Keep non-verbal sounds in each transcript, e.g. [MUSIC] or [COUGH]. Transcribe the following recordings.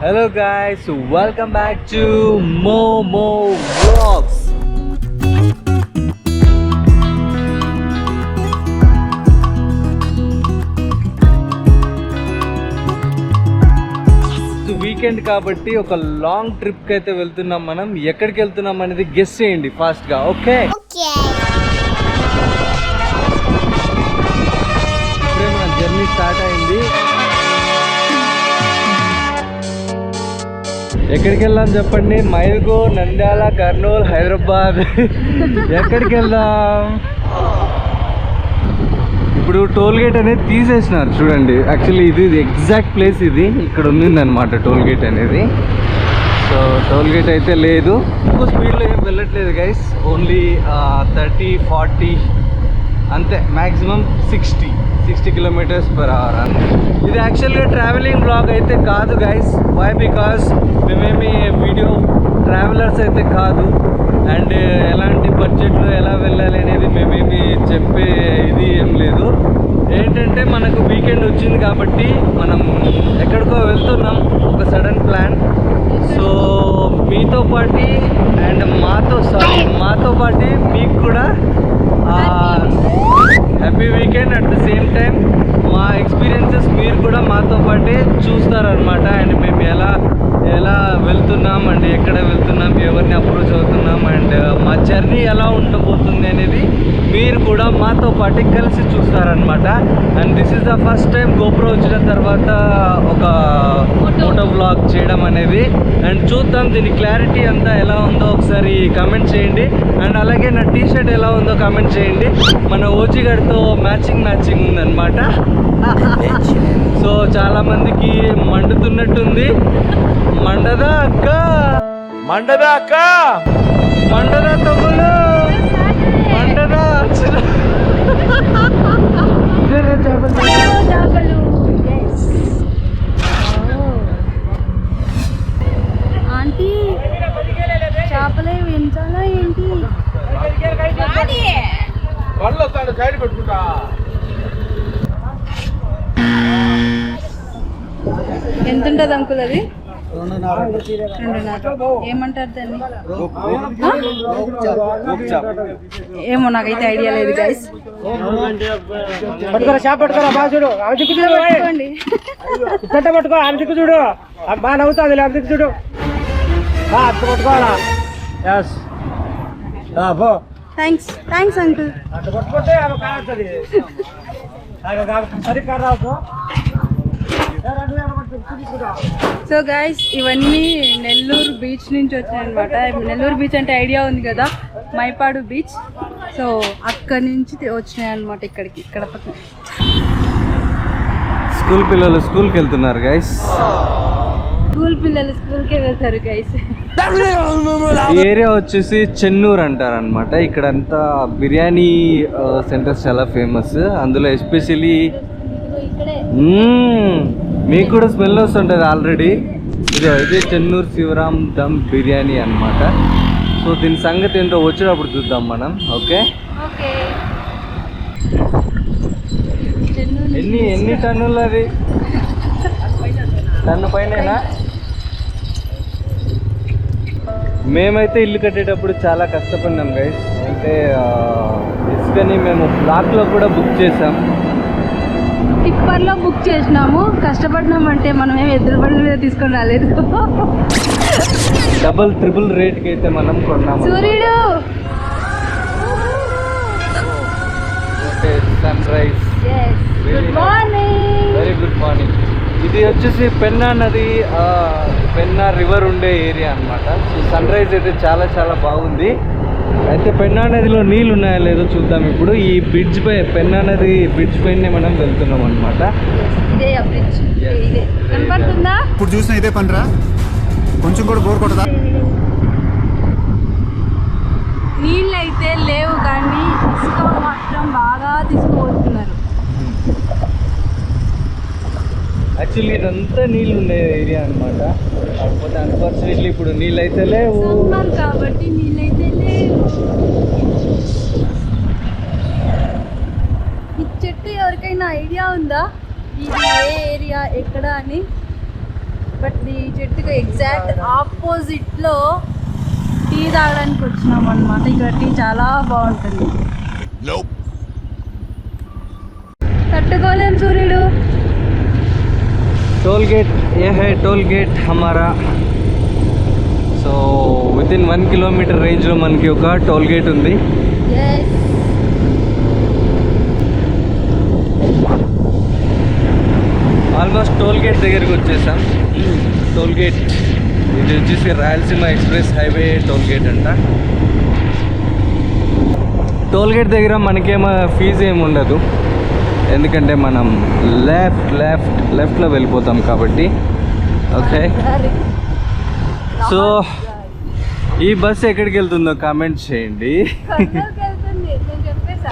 Hello guys, welcome back to Momo Vlogs. Weekend కాబట్టి ఒక long ట్రిప్కి అయితే వెళ్తున్నాం మనం. ఎక్కడికి వెళ్తున్నాం అనేది గెస్ చేయండి ఫాస్ట్గా ఓకే ఇప్పుడే మన జర్నీ స్టార్ట్ అయింది. ఎక్కడికి వెళ్దాం చెప్పండి? మైల్గో నంద్యాల కర్నూలు హైదరాబాద్. ఎక్కడికి వెళ్దాం ఇప్పుడు టోల్ గేట్ అనేది తీసేసినారు చూడండి. యాక్చువల్లీ ఇది ఎగ్జాక్ట్ ప్లేస్ ఇది. ఇక్కడ ఉంది అనమాట టోల్ గేట్ అనేది. సో టోల్ గేట్ అయితే లేదు. ఎక్కువ స్పీడ్లో ఏం వెళ్ళట్లేదు గైస్ ఓన్లీ థర్టీ ఫార్టీ అంతే. Maximum sixty sixty kilometres per hour ఇది యాక్చువల్గా ట్రావెలింగ్ బ్లాగ్ అయితే కాదు గైస్ వై బికాస్ మేమేమి వీడియో ట్రావెలర్స్ అయితే కాదు. అండ్ uh, ఎలాంటి బడ్జెట్లో ఎలా వెళ్ళాలి అనేది మేమేమి చెప్పే ఇది ఏం లేదు. ఏంటంటే మనకు వీకెండ్ వచ్చింది కాబట్టి మనం ఎక్కడికో వెళ్తున్నాం ఒక సడన్ ప్లాన్ సో మీతో పాటి అండ్ మాతో సారీ మాతో పాటి మీకు కూడా happy weekend at the same time మా ఎక్స్పీరియన్సెస్ మీరు కూడా మాతో పాటే చూస్తారనమాట అండ్ మేము ఎలా ఎలా వెళ్తున్నాం అండ్? ఎక్కడ వెళ్తున్నాం? ఎవరిని అప్రోచ్ అవుతున్నాం? అండ్ మా జర్నీ ఎలా ఉండబోతుంది అనేది మీరు కూడా మాతో పాటు కలిసి చూస్తారనమాట and this is the first time GoPro వచ్చిన తర్వాత ఒక ఫోటో వ్లాగ్ చేయడం అనేది. అండ్ చూద్దాం దీని క్లారిటీ అంతా ఎలా ఉందో ఒకసారి కమెంట్ చేయండి. అండ్ అలాగే నా టీ షర్ట్ ఎలా ఉందో కమెంట్ చేయండి. మన ఓజీ గడితో మ్యాచింగ్ మ్యాచింగ్ ఉందన్నమాట. [LAUGHS] సో చాలా మందికి మండుతున్నట్టుంది. మండదా అక్క? మండదా అక్క? మండదా అర్చన. చేపలు? ఆంటీ చేపలే పెంచాలా ఏంటి? ఎంత ఉంటుంది అంకుల్ అది? ఏమంటారు దాన్ని? ఏమో నాకైతే ఐడియా లేదు గైస్ పట్టుకోరా షాప్ పట్టుకోరా బాగా చూడు. అవి దిక్కు చూడు పట్టుకో అవి దిక్కు చూడు. బాగా నవ్వుతుంది అవి దిక్కు చూడు. అట్ట పట్టుకోవాలా? ఎస్ థ్యాంక్స్ థ్యాంక్స్ అంకుల్ అట్ట పట్టుకుంటే అవి కాస్తుంది సరి కాదు రావు సో గైస్ ఇవన్నీ నెల్లూరు బీచ్ నుంచి వచ్చాయన్నమాట నెల్లూరు బీచ్ అంటే ఐడియా ఉంది కదా మైపాడు బీచ్ సో అక్కడి నుంచి వచ్చినాయి అనమాట ఇక్కడికి ఇక్కడ పక్కన. స్కూల్ పిల్లలు స్కూల్కి వెళ్తున్నారు గైస్ స్కూల్ పిల్లలు స్కూల్కే వెళ్తారు గైస్ ఏరియా వచ్చేసి చెన్నూరు అంటారు అనమాట ఇక్కడంతా బిర్యానీ సెంటర్స్ చాలా ఫేమస్ అందులో ఎస్పెషలీ మీకు కూడా స్మెల్ వస్తుంటుంది ఆల్రెడీ ఇది ఇది చెన్నూరు శివరాం దమ్ బిర్యానీ అన్నమాట. సో దీని సంగతి ఏంటో వచ్చేటప్పుడు చూద్దాం మనం ఓకే? ఎన్ని ఎన్ని టన్నులు అది టన్ను పైనేనా? మేమైతే ఇల్లు కట్టేటప్పుడు చాలా కష్టపడినాం గైస్ అంటే ఇసుకని మేము బ్లాక్లో కూడా బుక్ చేసాం టిప్పర్లో బుక్ చేసినాము. కష్టపడినాం అంటే మనం ఏం ఎదురు బండి మీద తీసుకొని రాలేదు. డబుల్ ట్రిపుల్ రేట్కి అయితే మనం కొన్నాము. సూర్యుడు! Sunrise. Good morning very good morning ఇది వచ్చేసి పెన్నా నది పెన్నా రివర్ ఉండే ఏరియా అన్నమాట. సో సన్ రైజ్ అయితే చాలా చాలా బాగుంది. అయితే పెన్నా నదిలో నీళ్ళు ఉన్నాయో లేదో చూద్దాం. ఇప్పుడు ఈ బ్రిడ్జ్ పై పెన్నా నది బ్రిడ్జ్ పైనే మనం వెళ్తున్నాం అనమాట ఇదే ఆ బ్రిడ్జ్ ఇదే కనపడుతుందా? ఇప్పుడు చూసిన ఇదే పనిరా? కొంచెం కూడా బోర్ కొట్టదా? నీళ్ళు అయితే లేవు కానీ ఇసుక మాత్రం బాగా తీసుకుపోతున్నారు. యాక్చువల్లీ ఇదంతా నీళ్ళు ఉండే ఏరియా అనమాట కాకపోతే అన్ఫార్చునేట్లీ ఇప్పుడు నీళ్ళు అయితే లేవు కాబట్టి నీళ్ళు అయితే లేవు. ఈ చెట్టు ఎవరికైనా ఐడియా ఉందా? ఇది ఏ ఏరియా ఎక్కడ అని? బట్ ఈ చెట్టుకి ఎగ్జాక్ట్ ఆపోజిట్లో టీ తాగడానికి వచ్చినాం అనమాట ఇక్కడ టీ చాలా బాగుంటుంది. తట్టుకోలేం సూర్యుడు. टोल गेट ये है टोल गेट हमारा so within one kilometre రేంజ్లో మనకి ఒక టోల్ గేట్ ఉంది ఆల్మోస్ట్ టోల్ గేట్ దగ్గరికి వచ్చేసాం టోల్ గేట్ ఇది వచ్చేసి Rayalaseema express highway toll gate అంట టోల్ గేట్ దగ్గర మనకేమో ఫీజు ఏమి ఉండదు ఎందుకంటే మనం లెఫ్ట్ లెఫ్ట్ లెఫ్ట్లో వెళ్ళిపోతాం కాబట్టి. ఓకే సో ఈ బస్ ఎక్కడికి వెళ్తుందో కామెంట్ చేయండి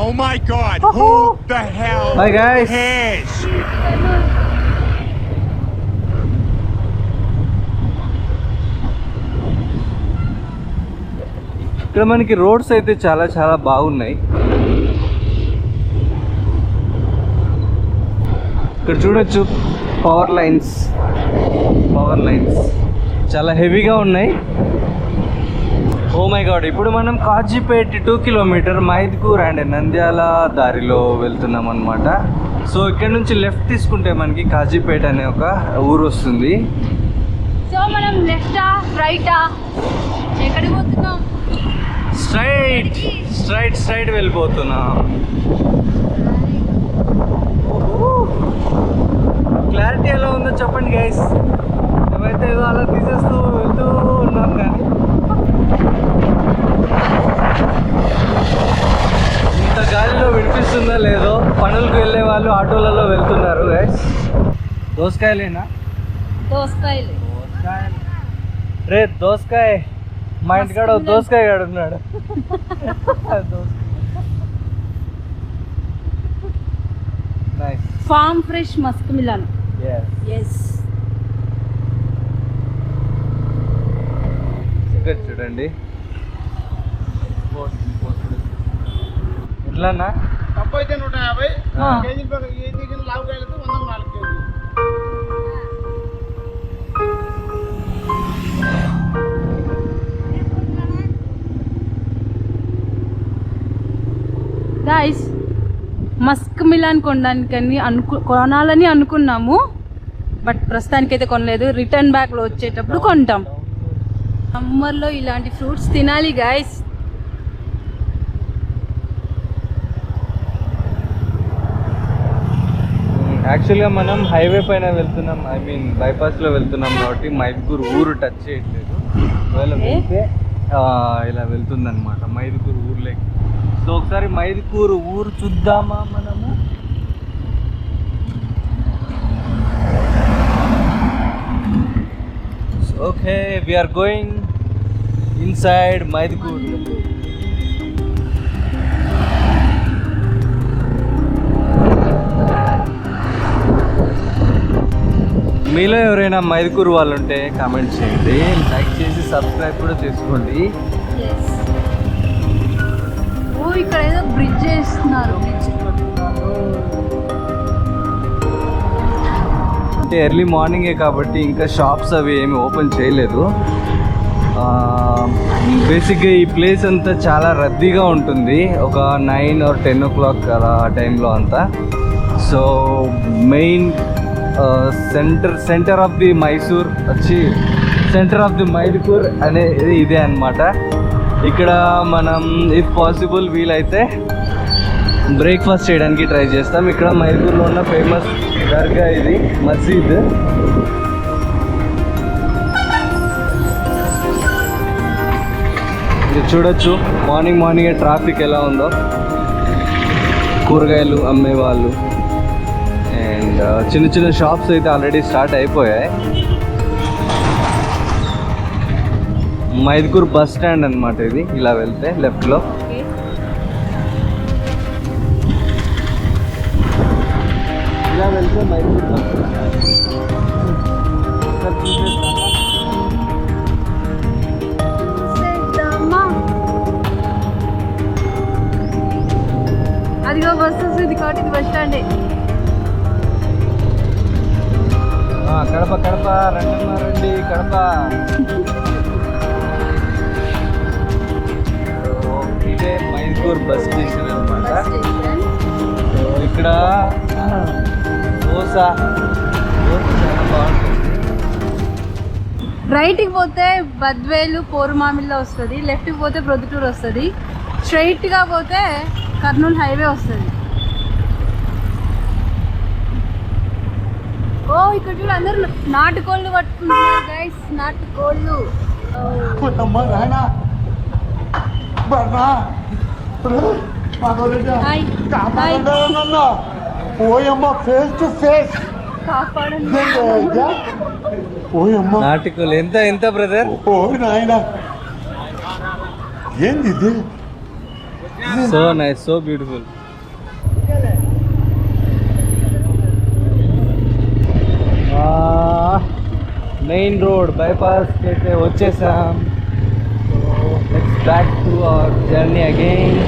Oh my god, who the hell Bye, guys. cares? ఇక్కడ మనకి రోడ్స్ అయితే చాలా చాలా బాగున్నాయి. ఇక్కడ చూడొచ్చు. పవర్ లైన్స్ పవర్ లైన్స్ చాలా హెవీగా ఉన్నాయి. ఓ మై గాడ్ ఇప్పుడు మనం Kazipet two kilometre Mydukur and Nandyal దారిలో వెళ్తున్నాం అనమాట సో ఇక్కడ నుంచి లెఫ్ట్ తీసుకుంటే మనకి కాజీపేట్ అనే ఒక ఊరు వస్తుంది. సో మనం లెఫ్టా రైటా ఎక్కడికి పోతున్నాం? స్ట్రైట్ స్ట్రైట్ స్ట్రైట్ వెళ్ళిపోతున్నాం. క్లారిటీ ఎలా ఉందో చెప్పండి గైస్ మేమైతే ఏదో అలా తీసేస్తూ వెళ్తూ ఉన్నాం కానీ. ఇంత గాలిలో వినిపిస్తుందో లేదో పనులకు వెళ్ళే వాళ్ళు ఆటోలలో వెళ్తున్నారు గైస్ దోసకాయలేనా? దోసకాయలు. రే దోసకాయ. మా ఇంటికాడ దోసకాయ ఉన్నాడు. Nice [LAUGHS] farm fresh musk melon. Yes చూడండి. ఎట్లానా తప్పు అయితే నూట యాభై. కేజీ కేజీ వంద నాలుగు మస్క్ మిలాన్ కొనడానికని అనుకు కొనాలని అనుకున్నాము. బట్ ప్రస్తుతానికైతే కొనలేదు. రిటర్న్ బ్యాక్లో వచ్చేటప్పుడు కొంటాం. సమ్మర్లో ఇలాంటి ఫ్రూట్స్ తినాలి గాయస్. యాక్చువల్గా మనం హైవే పైన వెళ్తున్నాం. ఐ మీన్ బైపాస్లో వెళ్తున్నాం కాబట్టి మైదుకూరు ఊరు టచ్ చేయట్లేదు. ఒకవేళ. వెళ్తే ఇలా వెళ్తుందన్నమాట. మైదుకూరు ఊర్లోకి సో ఒకసారి మైదుకూరు ఊరు చూద్దామా మనము? Okay we're going inside Mydukur. మీలో ఎవరైనా మైదుకూరు వాళ్ళు ఉంటే కామెంట్ చేయండి. లైక్ చేసి సబ్స్క్రైబ్ కూడా చేసుకోండి. ఇక్కడ ఏదో బ్రిడ్జ్ చేస్తున్నారు అంటే ఎర్లీ మార్నింగే కాబట్టి ఇంకా షాప్స్ అవి ఏమి ఓపెన్ చేయలేదు. బేసిక్గా ఈ ప్లేస్ అంతా చాలా రద్దీగా ఉంటుంది. ఒక nine or ten o'clock అలా ఆ టైంలో అంతా. So main centre centre of the Mysore వచ్చి సెంటర్ ఆఫ్ ది మైదుపూర్ అనేది ఇదే అన్నమాట. ఇక్కడ మనం ఇఫ్ పాసిబుల్ వీలైతే బ్రేక్ఫాస్ట్ చేయడానికి ట్రై చేస్తాం. ఇక్కడ మైసూర్లో ఉన్న ఫేమస్ దర్గా ఇది మసీద్. ఇది చూడొచ్చు మార్నింగ్ మార్నింగ్ ట్రాఫిక్ ఎలా ఉందో. కూరగాయలు అమ్మే వాళ్ళు. అండ్ uh, చిన్న చిన్న షాప్స్ అయితే ఆల్రెడీ స్టార్ట్ అయిపోయాయి. మైదుకూర్ బస్ స్టాండ్ అన్నమాట ఇది. ఇలా వెళ్తే లెఫ్ట్లో ఇలా వెళ్తే అదిగో బస్ వస్తుంది కాబట్టి ఇది బస్ స్టాండే. కడప కడప రెండున్నర కడప. ఇదే మైసూర్ బస్ స్టేషన్ అనమాట ఇక్కడ దోశ. రైట్కి పోతే బద్వేలు పోరుమామిల్లో వస్తుంది. లెఫ్ట్కి పోతే ప్రొద్దుటూరు వస్తుంది. స్ట్రైట్గా పోతే కర్నూలు హైవే వస్తుంది. ఓ ఇక్కడ చూడు అందరూ నాటుకోళ్ళు పట్టుకుంటున్నారు గైస్ నాటుకోళ్ళు. ఓయమ్మ ఫేస్ టు ఫేస్ కాపాడండి. ఓయమ్మ. నాటికలు. ఎంత ఎంత బ్రదర్ ఓ నాయన. ఏంది ఇది? So nice so beautiful main road bypass అయితే వచ్చేసాం. Let's back to our journey again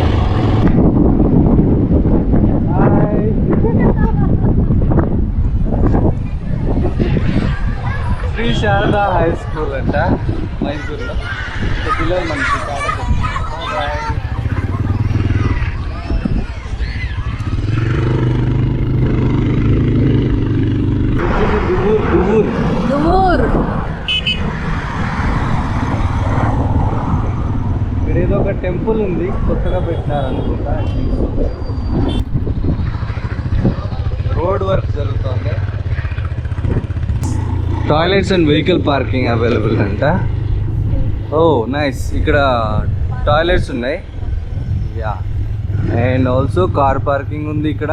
Shri Sharada high school అంట మైసూర్లో సో ఇది ఒక టెంపుల్ ఉంది కొత్తగా పెట్టినారు అనుకుంటా రోడ్ వర్క్ జరుగుతుంది. Toilets and vehicle parking available అంట. Oh nice. ఇక్కడ టాయిలెట్స్ ఉన్నాయి. Yeah and also car parking ఉంది ఇక్కడ.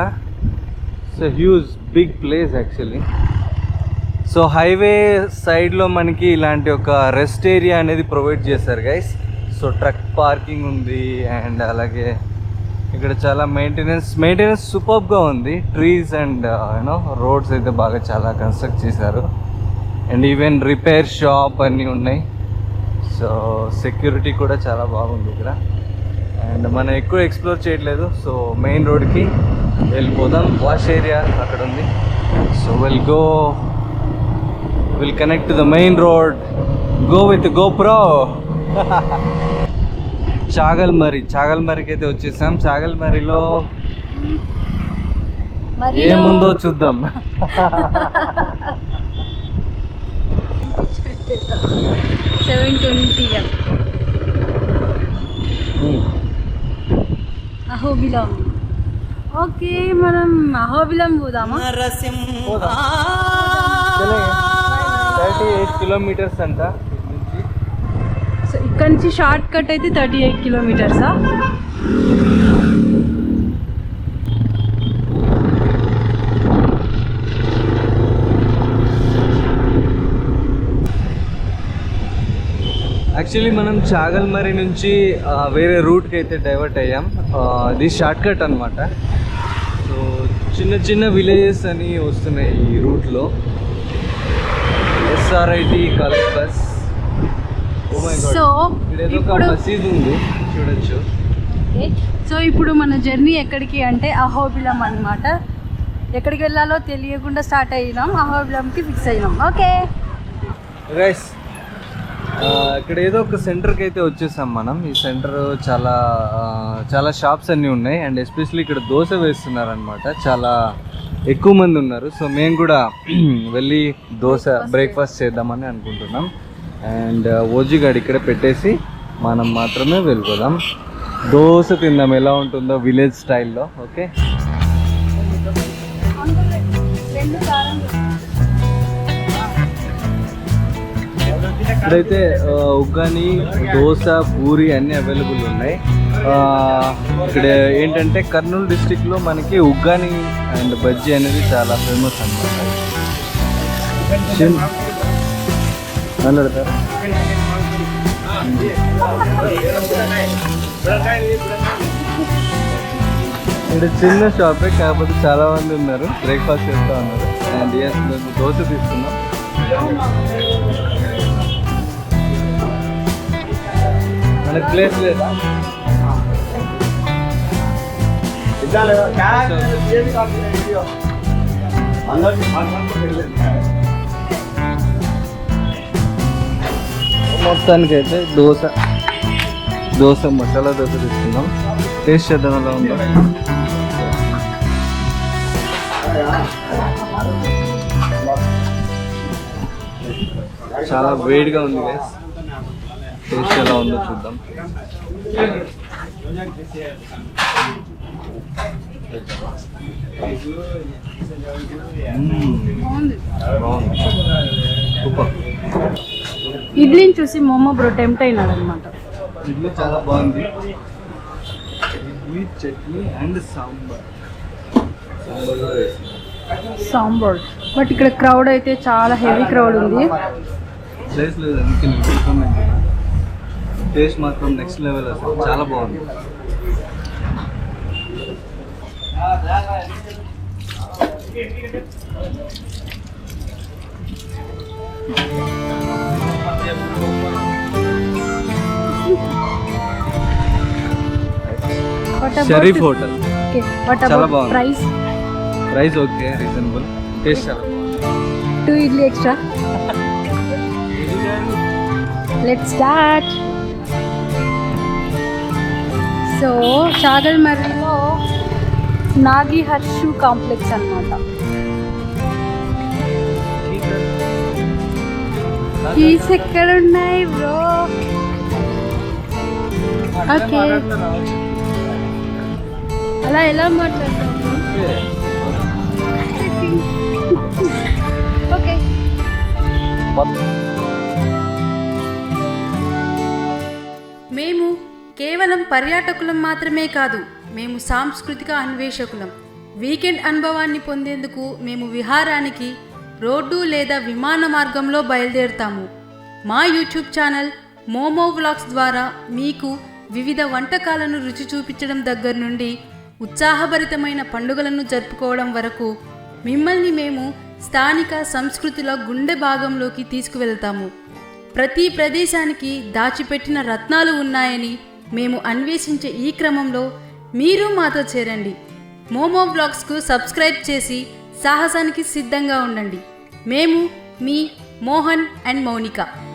So huge big place actually so highway సైడ్లో మనకి ఇలాంటి ఒక రెస్ట్ ఏరియా అనేది ప్రొవైడ్ చేశారు గైస్ సో ట్రక్ పార్కింగ్ ఉంది అండ్ అలాగే ఇక్కడ చాలా మెయింటెనెన్స్ మెయింటెనెన్స్ సూపర్గా ఉంది. ట్రీస్ అండ్ యూనో రోడ్స్ అయితే బాగా చాలా కన్స్ట్రక్ట్ చేశారు. అండ్ ఈవెన్ రిపేర్ షాప్ అన్నీ ఉన్నాయి. సో సెక్యూరిటీ కూడా చాలా బాగుంది ఇక్కడ. అండ్ మనం ఎక్కువ ఎక్స్ప్లోర్ చేయట్లేదు. సో మెయిన్ రోడ్కి వెళ్ళిపోదాం. వాష్ ఏరియా అక్కడ ఉంది. So will go will connect the main road go with GoPro Chagalamarri చాగల్మరికి అయితే వచ్చేసాం. చాగల్మరిలో మరి ఏముందో చూద్దాం. Seven twenty Ahobilam. ఓకే మనం అహోబిలం పోదామా? థర్టీ ఎయిట్ కిలోమీటర్స్ అంట. ఇక్కడ నుంచి షార్ట్ కట్ అయితే థర్టీ ఎయిట్ కిలోమీటర్సా? యాక్చువల్లీ మనం చాగల్మరి నుంచి వేరే రూట్కి అయితే డైవర్ట్ అయ్యాం. ఇది షార్ట్ కట్ అనమాట సో చిన్న చిన్న విలేజెస్ అని వస్తున్నాయి ఈ రూట్లో. ఎస్ఆర్ఐటి కాలేజ్ బస్ సో ఒక ఇప్పుడు చూడొచ్చు. సో ఇప్పుడు మన జర్నీ ఎక్కడికి అంటే అహోబిలం అన్నమాట. ఎక్కడికి వెళ్ళాలో తెలియకుండా స్టార్ట్ అయినాం. అహోబిలంకి ఫిక్స్ అయినాం. ఓకే గైస్ ఇక్కడ ఏదో ఒక సెంటర్కి అయితే వచ్చేసాం మనం. ఈ సెంటర్ చాలా చాలా షాప్స్ అన్నీ ఉన్నాయి. అండ్ ఎస్పెషల్లీ ఇక్కడ దోశ వేస్తున్నారు అనమాట చాలా ఎక్కువ మంది ఉన్నారు. సో మేము కూడా [CLEARS THROAT] వెళ్ళి దోశ బ్రేక్ఫాస్ట్ చేద్దామని అనుకుంటున్నాం. అండ్ ఓజిగాడ్ ఇక్కడ పెట్టేసి మనం మాత్రమే వెళ్ళిపోదాం దోశ తిందాం. ఎలా ఉంటుందో విలేజ్ స్టైల్లో ఓకే? ఇప్పుడైతే ఇక్కడైతే ఉగ్గాని దోశ పూరి అన్నీ అవైలబుల్ ఉన్నాయి. ఇక్కడ ఏంటంటే కర్నూలు డిస్టిక్లో మనకి ఉగ్గాని అండ్ బజ్జీ అనేది చాలా ఫేమస్ అనమాట మాట్లాడతారా. ఇక్కడ చిన్న షాపే కాకపోతే చాలా మంది ఉన్నారు. బ్రేక్ఫాస్ట్ చేస్తూ ఉన్నారు. అండ్ ఎస్ మేము దోశ తీసుకున్నాం. మనకి ప్లేస్ లేదా? మొత్తానికి అయితే దోశ దోశ మసాలా దోశ తీసుకుందాం. టేస్ట్ చేద్దాం ఎలా ఉందో. చాలా వేడిగా ఉంది గైస్ టేస్ట్ ఎలా ఉందో చూద్దాం. బాగుంది. సూపర్. ఇడ్లీని చూసి మొమ్మ బ్రో టెంప్ట్ అయినాడు అనమాట ఇడ్లీ చాలా బాగుంది. ఇడ్లీ చట్నీ అండ్ సాంబార్. సాంబార్ బట్ ఇక్కడ క్రౌడ్ అయితే చాలా హెవీ క్రౌడ్ ఉంది. ప్లేస్ లేదు అందుకే టేస్ట్ మాత్రం నెక్స్ట్ లెవెల్ అసలు. చాలా బాగుంది. షరీఫ్ హోటల్ బట్ చాలా బాగుంది. Price price okay reasonable taste చాలా బాగుంది two idli extra let start so షాగల్మర్రిలో Nagi Harshu complex అన్నమాట. కీస్ ఎక్కడ ఉన్నాయి బ్రో ఓకే అలా ఎలా మాట్లాడతాం ఓకే. మేము కేవలం పర్యాటకులం మాత్రమే కాదు మేము సాంస్కృతిక అన్వేషకులం. వీకెండ్ అనుభవాన్ని పొందేందుకు మేము విహారానికి రోడ్డు లేదా విమాన మార్గంలో బయలుదేరుతాము. మా యూట్యూబ్ ఛానల్ మోమో వ్లాగ్స్ ద్వారా మీకు వివిధ వంటకాలను రుచి చూపించడం దగ్గర నుండి ఉత్సాహభరితమైన పండుగలను జరుపుకోవడం వరకు మిమ్మల్ని మేము స్థానిక సంస్కృతిలో గుండె భాగంలోకి తీసుకువెళ్తాము. ప్రతి ప్రదేశానికి దాచిపెట్టిన రత్నాలు ఉన్నాయని మేము అన్వేషించే ఈ క్రమంలో మీరు మాతో చేరండి. మోమో బ్లాగ్స్కు సబ్స్క్రైబ్ చేసి సాహసానికి సిద్ధంగా ఉండండి. మేము మీ మోహన్ అండ్ మౌనిక.